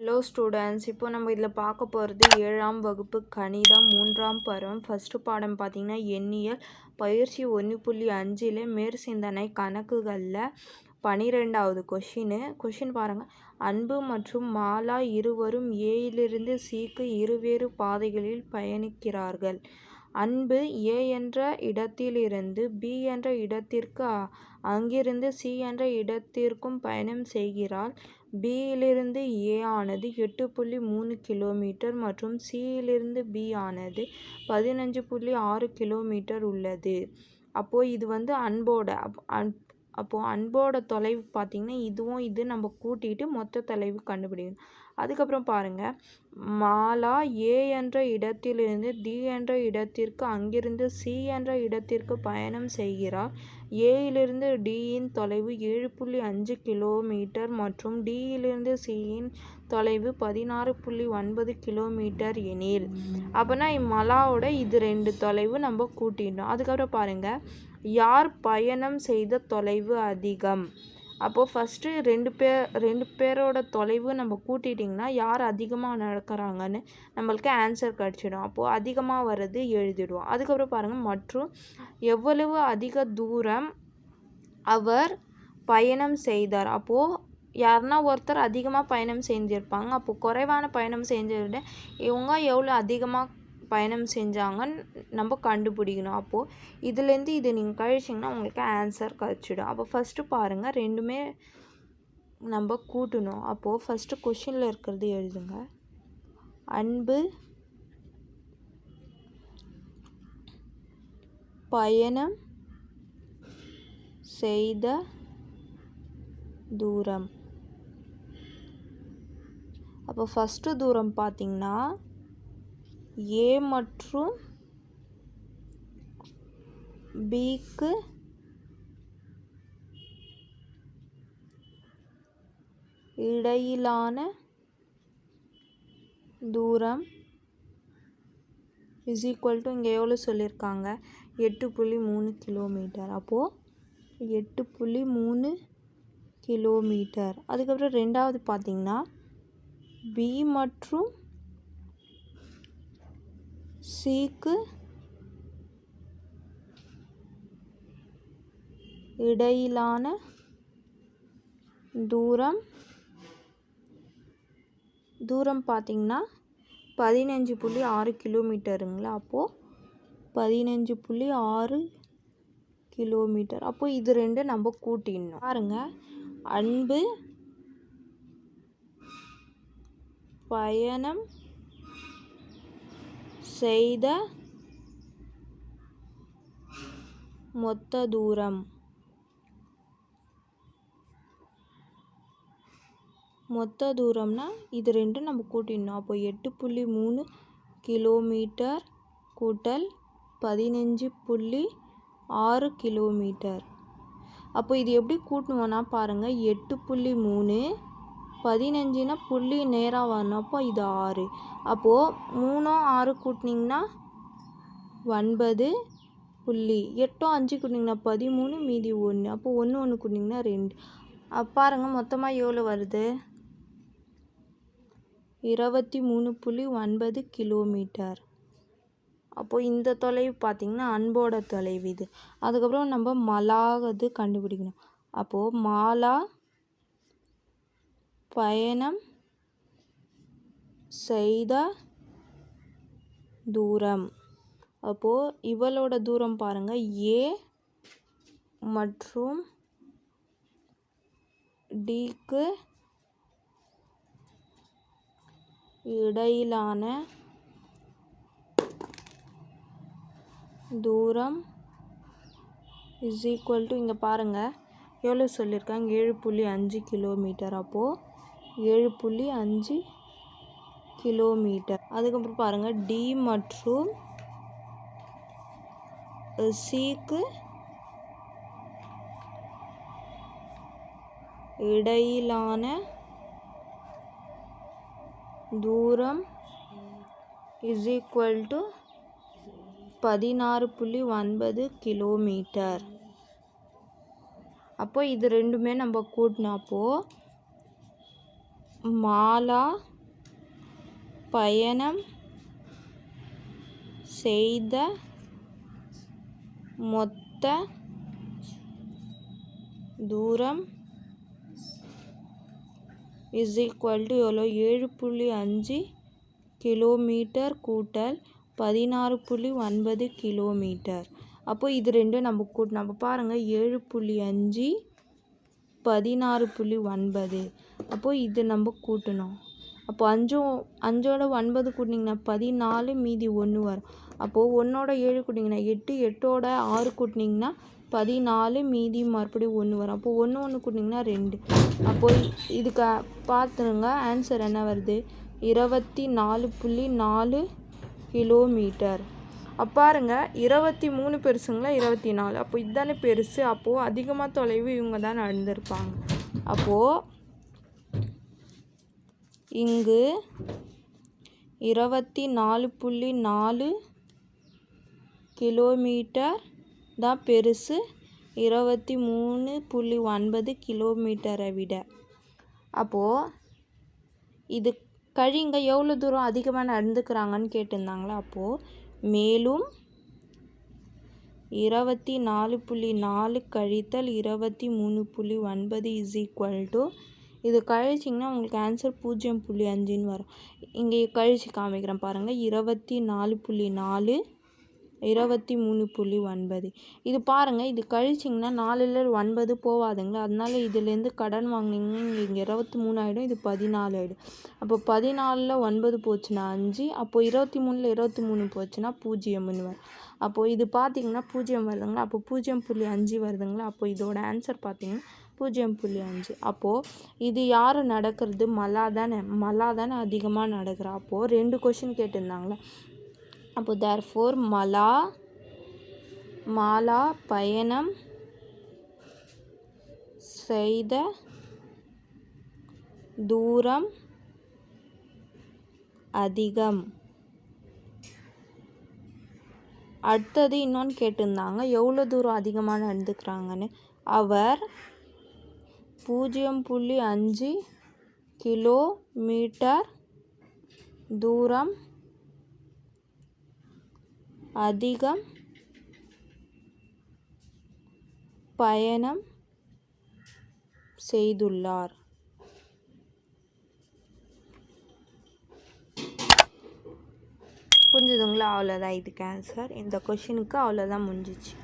Hello students இப்போ நம்ம இதில் பார்க்க போகிறது ஏழாம் வகுப்பு கணிதம் மூன்றாம் பருவம். ஃபஸ்ட்டு பாடம் பார்த்திங்கன்னா எண்ணியல் பயிற்சி ஒன்று புள்ளி அஞ்சில் மேற்சிந்தனை கணக்குகளில் பனிரெண்டாவது கொஷினு கொஷின் பாருங்கள் அன்பு மற்றும் மாலா இருவரும் ஏயிலிருந்து சிக்கு இருவேறு பாதைகளில் பயணிக்கிறார்கள். அன்பு ஏ என்ற இடத்திலிருந்து பி என்ற இடத்திற்கு அங்கிருந்து சி என்ற இடத்திற்கும் பயணம் செய்கிறாள். பியிலிருந்து ஆனது எட்டு புள்ளி மூணு கிலோமீட்டர் மற்றும் சியிலிருந்து பி ஆனது பதினஞ்சு புள்ளி ஆறு கிலோமீட்டர் உள்ளது. அப்போது இது வந்து அன்போட அப் அன் அப்போது அன்போட தொலைவு பார்த்திங்கன்னா இதுவும் இது நம்ம கூட்டிட்டு மொத்த தொலைவு கண்டுபிடிக்கணும். அதுக்கப்புறம் பாருங்கள் மாலா ஏ என்ற இடத்திலிருந்து டி என்ற இடத்திற்கு அங்கிருந்து சி என்ற இடத்திற்கு பயணம் செய்கிறார். ஏயிலிருந்து டியின் தொலைவு ஏழு புள்ளி அஞ்சு கிலோமீட்டர் மற்றும் டியிலிருந்து சியின் தொலைவு பதினாறு புள்ளி ஒன்பது கிலோமீட்டர் எனில். அப்போனா மலாவோட இது ரெண்டு தொலைவு நம்ம கூட்டிடணும். அதுக்கப்புறம் பாருங்கள் யார் பயணம் செய்த தொலைவு அதிகம்? அப்போது ஃபஸ்ட்டு ரெண்டு பேர் ரெண்டு பேரோட தொலைவு நம்ம கூட்டிட்டிங்கன்னா யார் அதிகமாக நடக்கிறாங்கன்னு நம்மளுக்கு ஆன்சர் கிடச்சிடும். அப்போது அதிகமாக வர்றது எழுதிடுவோம். அதுக்கப்புறம் பாருங்கள் மற்றும் எவ்வளவு அதிக தூரம் அவர் பயணம் செய்தார்? அப்போது யாருன்னா ஒருத்தர் அதிகமாக பயணம் செஞ்சுருப்பாங்க. அப்போது குறைவான பயணம் செஞ்சதை விட இவங்க எவ்வளோ அதிகமாக பயணம் செஞ்சாங்கன்னு நம்ம கண்டுபிடிக்கணும். அப்போது இதுலேருந்து இது நீங்கள் கழிச்சிங்கன்னா உங்களுக்கு ஆன்சர் கிடச்சிடும் அப்போ ஃபஸ்ட்டு பாருங்கள் ரெண்டுமே நம்ம கூட்டணும். அப்போது ஃபஸ்ட்டு கொஷினில் இருக்கிறது எழுதுங்க. அன்பு பயணம் செய்த தூரம். அப்போ ஃபஸ்ட்டு தூரம் பார்த்திங்கன்னா ஏ மற்றும் பிக்கு இடையிலான தூரம் இஸ் ஈக்குவல் டு இங்கே எவ்வளோ சொல்லியிருக்காங்க எட்டு புள்ளி மூணு கிலோமீட்டர் அப்போது எட்டு புள்ளி மூணு கிலோமீட்டர் அதுக்கப்புறம் ரெண்டாவது பார்த்திங்கன்னா பி மற்றும் சிக்கு இடையிலான தூரம் தூரம் பார்த்திங்கன்னா பதினஞ்சு புள்ளி ஆறு கிலோமீட்டருங்களா? அப்போது பதினஞ்சு புள்ளி ஆறு கிலோமீட்டர். அப்போது இது ரெண்டு நம்ம கூட்டிடணும். பாருங்க. அன்பு பயணம் செய்த மொத்த தூரம். மொத்த தூரம்னா இது ரெண்டும் நம்ம கூட்டிடணும். அப்போ எட்டு புள்ளி மூணு கிலோமீட்டர் கூட்டல் பதினஞ்சு புள்ளி ஆறு கிலோமீட்டர். அப்போ இது எப்படி கூட்டணுவோன்னா பாருங்கள் எட்டு புள்ளி மூணு பதினஞ்சுனா புள்ளி நேராக வரணும். அப்போ இது ஆறு. அப்போது மூணும் ஆறு கூட்டினீங்கன்னா ஒன்பது புள்ளி. எட்டும் அஞ்சு கூட்டினிங்கன்னா பதிமூணு மீதி ஒன்று. அப்போ ஒன்று ஒன்று கூட்டினீங்கன்னா ரெண்டு. அப்போ மொத்தமாக எவ்வளோ வருது? இருபத்தி மூணு புள்ளி ஒன்பது கிலோமீட்டர். அப்போது இந்த தொலைவு பார்த்திங்கன்னா அன்போட தொலைவு இது. அதுக்கப்புறம் நம்ம மலாவது கண்டுபிடிக்கணும். அப்போது மாலா பயணம் செய்த தூரம். அப்போது இவளோட தூரம் பாருங்கள் ஏ மற்றும் டிக்கு இடையிலான தூரம் இஸ் ஈக்குவல் டு இங்கே பாருங்கள் எவ்வளோ சொல்லியிருக்காங்க? ஏழு புள்ளி அஞ்சு கிலோமீட்டர் அப்போது ஏழு புள்ளி அஞ்சு கிலோமீட்டர். அதுக்கப்புறம் பாருங்கள் டி மற்றும் சிக்கு இடையிலான தூரம் இஸ் ஈக்குவல் டு பதினாறு புள்ளி ஒன்பது கிலோமீட்டர். அப்போ இது ரெண்டுமே நம்ம கூட்டினாப்போ மாலா பயணம் செய்த மொத்த தூரம் இஸ் ஈக்குவல் டு எவ்வளோ? ஏழு புள்ளி அஞ்சு கிலோமீட்டர் கூட்டல் பதினாறு புள்ளி ஒன்பது கிலோமீட்டர். அப்போது இது ரெண்டும் நம்ம கூட்டணும் அப்போ பாருங்கள் ஏழு புள்ளி அஞ்சு பதினாறு புள்ளி ஒன்பது. அப்போது இது நம்ம கூட்டணும். அப்போ அஞ்சும் அஞ்சோட ஒன்பது கூட்டினிங்கன்னா பதினாலு மீதி ஒன்று வரும். அப்போது ஒன்றோட ஏழு கூட்டிங்கன்னா எட்டு எட்டோட ஆறு கூட்டினிங்கன்னா பதினாலு மீதி மறுபடியும் ஒன்று வரும். அப்போது ஒன்று ஒன்று கூட்டினிங்கன்னா ரெண்டு. அப்போது இதுக்கு பார்த்துருங்க ஆன்சர் என்ன வருது? இருபத்தி நாலு புள்ளி நாலு கிலோமீட்டர் அப்போ பாருங்க இருபத்தி மூணு பெருசுங்களா இருபத்தி நாலு? அப்போ இதுதானே பெருசு. அப்போது அதிகமாக தொலைவு இவங்க தான் நடந்திருப்பாங்க. அப்போது இங்கு இருபத்தி நாலு புள்ளி நாலு கிலோமீட்டர் தான் பெருசு. இருபத்தி மூணு புள்ளி ஒன்பது கிலோமீட்டரை விட. அப்போது இது கழிங்க எவ்வளோ தூரம் அதிகமாக நடந்துக்கிறாங்கன்னு கேட்டிருந்தாங்களா? அப்போது மேலும் இருபத்தி நாலு புள்ளி நாலு கழித்தல் இருபத்தி மூணு புள்ளி ஒன்பது இஸ் ஈக்குவல் டு இது கழிச்சிங்கன்னா உங்களுக்கு ஆன்சர் பூஜ்ஜியம் புள்ளி அஞ்சுன்னு வரும். இங்கே கழிச்சு காமிக்கிறேன் பாருங்கள் இருபத்தி நாலு புள்ளி நாலு இருபத்தி மூணு புள்ளி ஒன்பது. இது பாருங்கள் இது கழிச்சிங்கன்னா நாலில் ஒன்பது போகாதுங்களா அதனால இதுலேருந்து கடன் வாங்கினீங்கன்னா இங்கே இருபத்தி மூணு ஆகிடும் இது பதினாலு ஆகிடும் அப்போ பதினாலில் ஒன்பது போச்சுன்னா அஞ்சு அப்போது இருபத்தி மூணில் இருபத்தி மூணு போச்சுன்னா பூஜ்ஜியம்னு வரும். அப்போது இது பார்த்தீங்கன்னா பூஜ்ஜியம் வருதுங்களா? அப்போ பூஜ்ஜியம் புள்ளி அஞ்சு வருதுங்களா? அப்போ இதோட ஆன்சர் பார்த்தீங்கன்னா பூஜ்ஜியம் புள்ளி அஞ்சு. அப்போது இது யார் நடக்கிறது? மலா தானே மலா தானே அதிகமாக நடக்கிறா? அப்போது ரெண்டு கொஷின் கேட்டிருந்தாங்களே அப்போ தேர் ஃபோர் மலா மாலா பயணம் செய்த தூரம் அதிகம். அடுத்தது இன்னொன்று கேட்டிருந்தாங்க எவ்வளோ தூரம் அதிகமாக நடந்துக்கிறாங்கன்னு. அவர் பூஜ்ஜியம் புள்ளி அஞ்சு கிலோமீட்டர் தூரம் அதிகம் பயணம் செய்துள்ளார். புரிஞ்சுதுங்களா? அவ்வளோதான் இதுக்கு ஆன்சர் இந்த கொஷினுக்கு அவ்வளோதான் முடிஞ்சிச்சு.